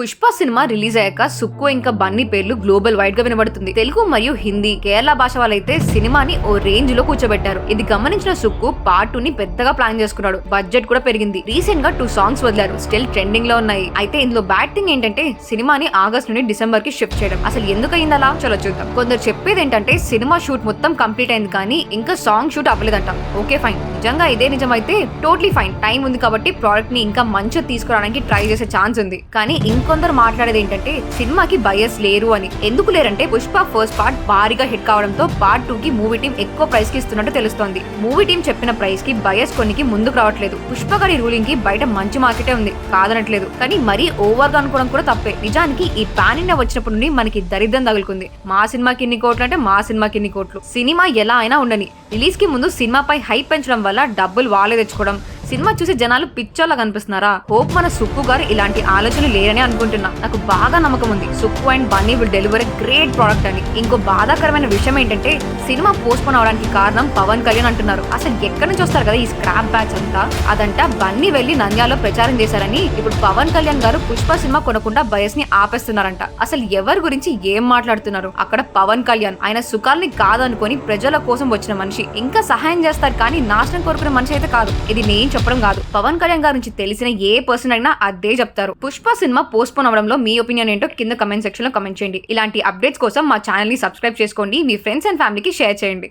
Pushpa cinema release అయ్యాక సుక్కు ఇంకా బన్నీ పేర్లు గ్లోబల్ వైడ్గా వినబడుతుంది. తెలుగు మరియు హిందీ కేరళ భాష వాళ్ళైతే సినిమాని ఓ రేంజ్లో కూర్చోబెట్టారు. ఇది గమనించిన సుక్కు పార్ట్ని పెద్దగా ప్లాన్ చేసుకున్నాడు. బడ్జెట్ కూడా పెరిగింది. రీసెంట్గా టూ సాంగ్స్ వదిలారు. స్టిల్ ట్రెండింగ్లో ఉన్నాయి. అయితే ఇందులో బ్యాడ్ థింగ్ ఏంటంటే సినిమాని ఆగస్ట్ నుండి డిసెంబర్కి షిఫ్ట్ చేయడం. అసలు ఎందుకు అయింది అలా? చలో చూద్దాం. కొందరు చెప్పేది ఏంటంటే సినిమా షూట్ మొత్తం కంప్లీట్ అయింది కానీ ఇంకా సాంగ్ షూట్ అవ్వలేదంట. Okay fine. నిజంగా ఇదే నిజమైతే టోటలీ ఫైన్. టైం ఉంది కాబట్టి ప్రోడక్ట్ని ఇంకా మంచిగా తీసుకురావడానికి ట్రై చేసే ఛాన్స్ ఉంది. కానీ కొందరు మాట్లాడేది ఏంటంటే సినిమాకి బయస్ లేరు అని. ఎందుకు లేరంటే పుష్ప ఫస్ట్ పార్ట్ భారీగా హిట్ కావడంతో పార్ట్ టూ కి మూవీ టీం ఎక్కువ ప్రైస్కి ఇస్తున్నట్టు తెలుస్తోంది. మూవీ టీం చెప్పిన ప్రైస్కి బయస్ కొన్నికి ముందుకు రావట్లేదు. పుష్ప గారి రూలింగ్కి బయట మంచి మార్కెటే ఉంది. కాదనట్లేదు. కానీ మరీ ఓవర్గా అనుకోవడం కూడా తప్పే. నిజానికి ఈ పాన్ ఇండియా వచ్చినప్పటి నుండి మనకి దరిద్రం తగులుకుంది. మా సినిమాకి ఇన్ని కోట్లు అంటే మా సినిమాకి ఇన్ని కోట్లు. సినిమా ఎలా అయినా ఉండని. రిలీజ్కి ముందు సినిమాపై హైప్ పెంచడం వల్ల డబ్బులు వాళ్ళే తెచ్చుకోవడం. సినిమా చూసి జనాలు పిచ్చోలా కనిపిస్తున్నారా? హోప్ మన సుక్కు గారు ఇలాంటి ఆలోచనలు లేరని అనుకుంటున్నా. నాకు బాగా నమ్మకం ఉంది. Sukku and Bunny will deliver great product అని ఇంకో బాధాకరమైన విషయం ఏంటంటే సినిమా పోస్ట్ పోన్ అవడానికి కారణం పవన్ కళ్యాణ్ అంటున్నారు. అసలు ఎక్కడి నుంచి వస్తారు కదా ఈ స్క్రాప్ బ్యాచ్ అంతా? అదంట బన్నీ వెళ్ళి నంద్యాలలో ప్రచారం చేశారని ఇప్పుడు పవన్ కళ్యాణ్ గారు పుష్ప సినిమా కొనకుండా బయస్ని ఆపేస్తున్నారంట. అసలు ఎవరి గురించి ఏం మాట్లాడుతున్నారు? అక్కడ పవన్ కళ్యాణ్. ఆయన సుఖాల్ని కాదనుకొని ప్రజల కోసం వచ్చిన మనిషి. ఇంకా సహాయం చేస్తారు కానీ నాశనం కోరుకునే మనిషి అయితే కాదు. ఇది నేను చెప్పడం కాదు. పవన్ కళ్యాణ్ గారి నుంచి తెలిసిన ఏ పర్సన్ అయినా అదే చెప్తారు. పుష్ప సినిమా పోస్ట్ పోన్ అవడంలో మీ ఒపీనియన్ ఏంటో కింద కమెంట్ సెక్షన్లో కమెంట్ చేయండి. ఇలాంటి అప్డేట్స్ కోసం మా ఛానల్ని సబ్స్క్రైబ్ చేసుకోండి. మీ ఫ్రెండ్స్ అండ్ ఫ్యామిలీకి షేర్ చేయండి.